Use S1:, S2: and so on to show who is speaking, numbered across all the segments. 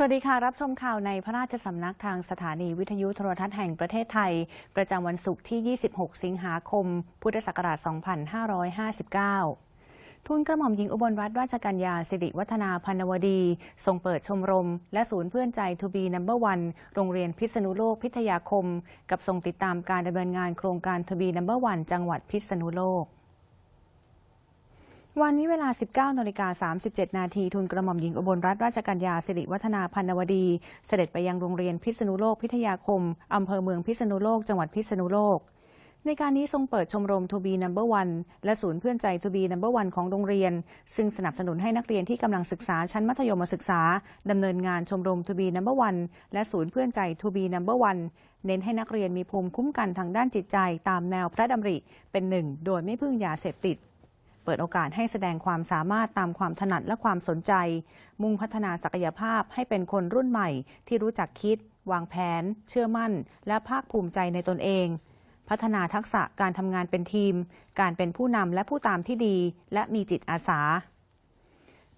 S1: สวัสดีค่ะ รับชมข่าวในพระราชสำนักทางสถานีวิทยุโทรทัศน์แห่งประเทศไทย ประจำวันศุกร์ที่ 26 สิงหาคม พุทธศักราช 2559ทุนกระหม่อมหญิงอุบลรัตนราชกัญญาสิริวัฒนาพันวดี ทรงเปิดชมรม และศูนย์เพื่อนใจทูบีนัมเบอร์วันโรงเรียนพิษณุโลกพิทยาคม กับทรงติดตามการดำเนินงานโครงการทูบีนัมเบอร์วันจังหวัดพิษณุโลก วันนี้เวลา 19นาฬิกา37 นาทีทุนกระหม่อมหญิงอุบลรัตนราชกัญญาสิริวัฒนาพันนวดี เสด็จไปยังโรงเรียนพิษณุโลกพิทยาคม อำเภอเมืองพิษณุโลก จังหวัดพิษณุโลก ในการนี้ทรงเปิดชมรมทูบีนัมเบอร์วันและศูนย์เพื่อนใจทูบีนัมเบอร์วันของโรงเรียน ซึ่งสนับสนุนให้นักเรียนที่กำลังศึกษาชั้นมัธยมศึกษาดำเนินงานชมรมทูบีนัมเบอร์วันและศูนย์เพื่อนใจทูบีนัมเบอร์วันเน้นให้นักเรียนมีภูมิคุ้มกันทางด้านจิตใจ ตามแนวพระดำริเป็นหนึ่งโดยไม่พึ่งยาเสพติด เปิดโอกาสให้แสดงความสามารถตามความถนัดและความสนใจ มุ่งพัฒนาศักยภาพให้เป็นคนรุ่นใหม่ ที่รู้จักคิด วางแผน เชื่อมั่น และภาคภูมิใจในตนเอง พัฒนาทักษะการทำงานเป็นทีม การเป็นผู้นำและผู้ตามที่ดี และมีจิตอาสา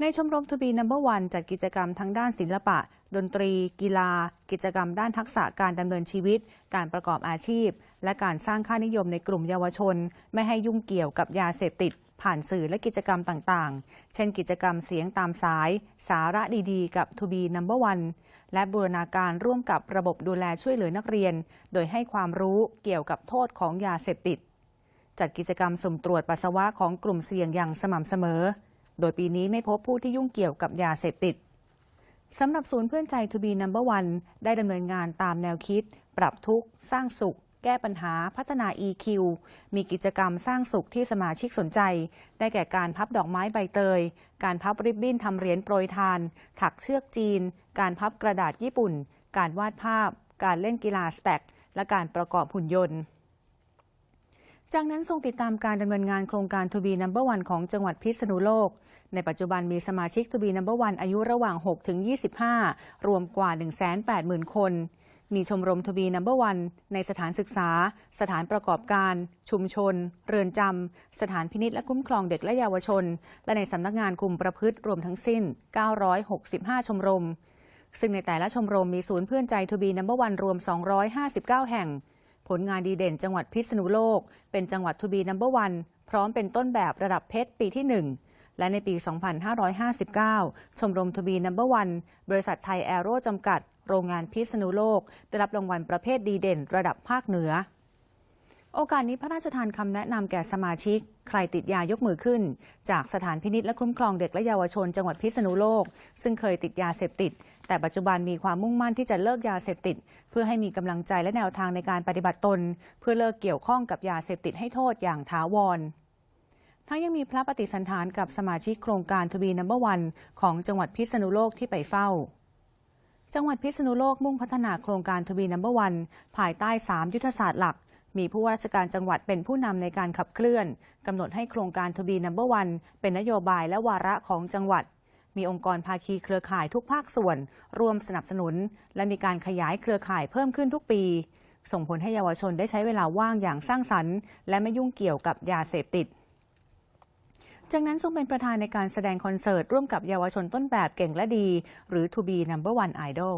S1: ในชมรมทูบีนัมเบอร์วันจัดกิจกรรมทั้งด้านศิลปะ ดนตรี กีฬา กิจกรรมด้านทักษะการดำเนินชีวิต การประกอบอาชีพ และการสร้างค่านิยมในกลุ่มเยาวชน ไม่ให้ยุ่งเกี่ยวกับยาเสพติด ผ่านสื่อและกิจกรรมต่างๆ เช่นกิจกรรมเสียงตามสาย สาระดีๆ กับทูบีนัมเบอร์วันและบูรณาการร่วมกับระบบดูแลช่วยเหลือนักเรียน โดยให้ความรู้เกี่ยวกับโทษของยาเสพติด จัดกิจกรรมสุ่มตรวจปัสสาวะของกลุ่มเสี่ยงอย่างสม่ำเสมอ โดยปีนี้ไม่พบผู้ที่ยุ่งเกี่ยวกับยาเสพติด สำหรับศูนย์เพื่อนใจ To be number one ได้ดำเนินงานตามแนวคิด ปรับทุกข์ สร้างสุข แก้ปัญหาพัฒนา EQ มีกิจกรรมสร้างสุขที่สมาชิกสนใจ ได้แก่การพับดอกไม้ใบเตย การพับริบบิ้นทำเหรียญโปรยทาน ถักเชือกจีน การพับกระดาษญี่ปุ่น การวาดภาพ การเล่นกีฬาสแต็กและการประกอบหุ่นยนต์ จากนั้นทรงติดตามการดำเนินงานโครงการ To be Number One ของจังหวัดพิษณุโลก ในปัจจุบันมีสมาชิก To be Number One อายุระหว่าง 6 ถึง 25 รวมกว่า 180,000 คน มีชมรม To be Number One ในสถานศึกษา สถานประกอบการ ชุมชน เรือนจำ สถานพินิษและคุ้มครองเด็กและเยาวชน และในสำนักงานคุมประพฤติรวมทั้งสิ้น 965 ชมรมซึ่งในแต่ละชมรมมีศูนย์เพื่อนใจ To be Number One รวม 259 แห่ง ผลงานดีเด่นจังหวัดพิษณุโลก เป็นจังหวัดทูบีนัมเบอร์วันพร้อมเป็นต้นแบบระดับเพชรปีที่ 1และในปี 2559 ชมรมทูบีนัมเบอร์วัน บริษัทไทยแอโร่จำกัด โรงงานพิษณุโลก ได้รับรางวัลประเภทดีเด่นระดับภาคเหนือ โอกาสนี้พระราชทานคำแนะนำแก่สมาชิก ใครติดยายกมือขึ้น จากสถานพินิษและคุ้มครองเด็กและเยาวชนจังหวัดพิษณุโลก ซึ่งเคยติดยาเสพติด แต่ปัจจุบันมีความมุ่งมั่นที่จะเลิกยาเสพติด เพื่อให้มีกำลังใจและแนวทางในการปฏิบัติตน เพื่อเลิกเกี่ยวข้องกับยาเสพติดให้โทษอย่างถาวรทั้งยังมีพระปฏิสันถานกับสมาชิกโครงการทบีนัมเบอร์วันของจังหวัดพิษณุโลกที่ไปเฝ้าจังหวัดพิษณุโลกมุ่งพัฒนาโครงการทบีนัมเบอร์วันภายใต้ 3 ยุทธศาสตร์หลัก มีผู้ว่าราชการจังหวัดเป็นผู้นำในการขับเคลื่อนกำหนดให้โครงการทบีนัมเบอร์วันเป็นนโยบายและวาระของจังหวัด มีองค์กรภาคีเครือข่ายทุกภาคส่วน ร่วมสนับสนุน และมีการขยายเครือข่ายเพิ่มขึ้นทุกปี ส่งผลให้เยาวชนได้ใช้เวลาว่างอย่างสร้างสรรค์ และไม่ยุ่งเกี่ยวกับยาเสพติดจากนั้นทรงเป็นประธานในการแสดงคอนเสิร์ต ร่วมกับเยาวชนต้นแบบเก่งและดี หรือ To be Number One Idol